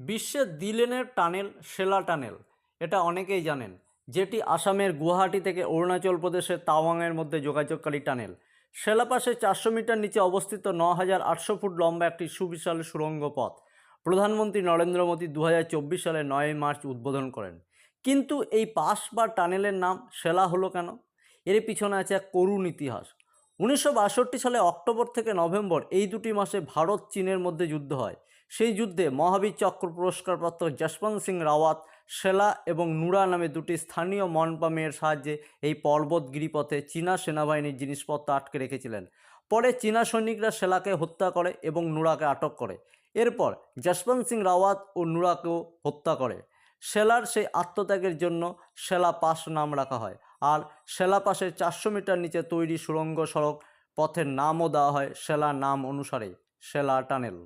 বিশ্বের দিলেনের টানেল সেলা টানেল, এটা অনেকেই জানেন, যেটি আসামের গুয়াহাটি থেকে অরুণাচল প্রদেশের তাওয়াংয়ের মধ্যে যোগাযোগকারী টানেল। সেলা পাশে চারশো মিটার নিচে অবস্থিত ন হাজার আটশো ফুট লম্বা একটি সুবিশাল সুড়ঙ্গ পথ প্রধানমন্ত্রী নরেন্দ্র মোদী দু হাজার চব্বিশ সালে নয় মার্চ উদ্বোধন করেন। কিন্তু এই পাস বা টানেলের নাম সেলা হলো কেন? এর পিছনে আছে এক করুণ ইতিহাস উনিশশো বাষট্টি সালে অক্টোবর থেকে নভেম্বর এই দুটি মাসে ভারত চীনের মধ্যে যুদ্ধ হয়। সেই যুদ্ধে মহাবীর চক্র পুরস্কারপ্রাপ্ত যশবন্ত সিং রাওয়াত সেলা এবং নুরা নামে দুটি স্থানীয় মনপামের সাহায্যে এই পর্বত গিরিপথে চীনা সেনাবাহিনীর জিনিসপত্র আটকে রেখেছিলেন। পরে চীনা সৈনিকরা সেলাকে হত্যা করে এবং নুরাকে আটক করে। এরপর যশবন্ত সিং রাওয়াত ও নুরাকেও হত্যা করে। সেলার সেই আত্মত্যাগের জন্য সেলা পাস নাম রাখা হয়। আর সেলা পাশের চারশো মিটার নিচে তৈরি সুড়ঙ্গ সড়ক পথের নামও দেওয়া হয় সেলা নাম অনুসারে সেলা টানেল।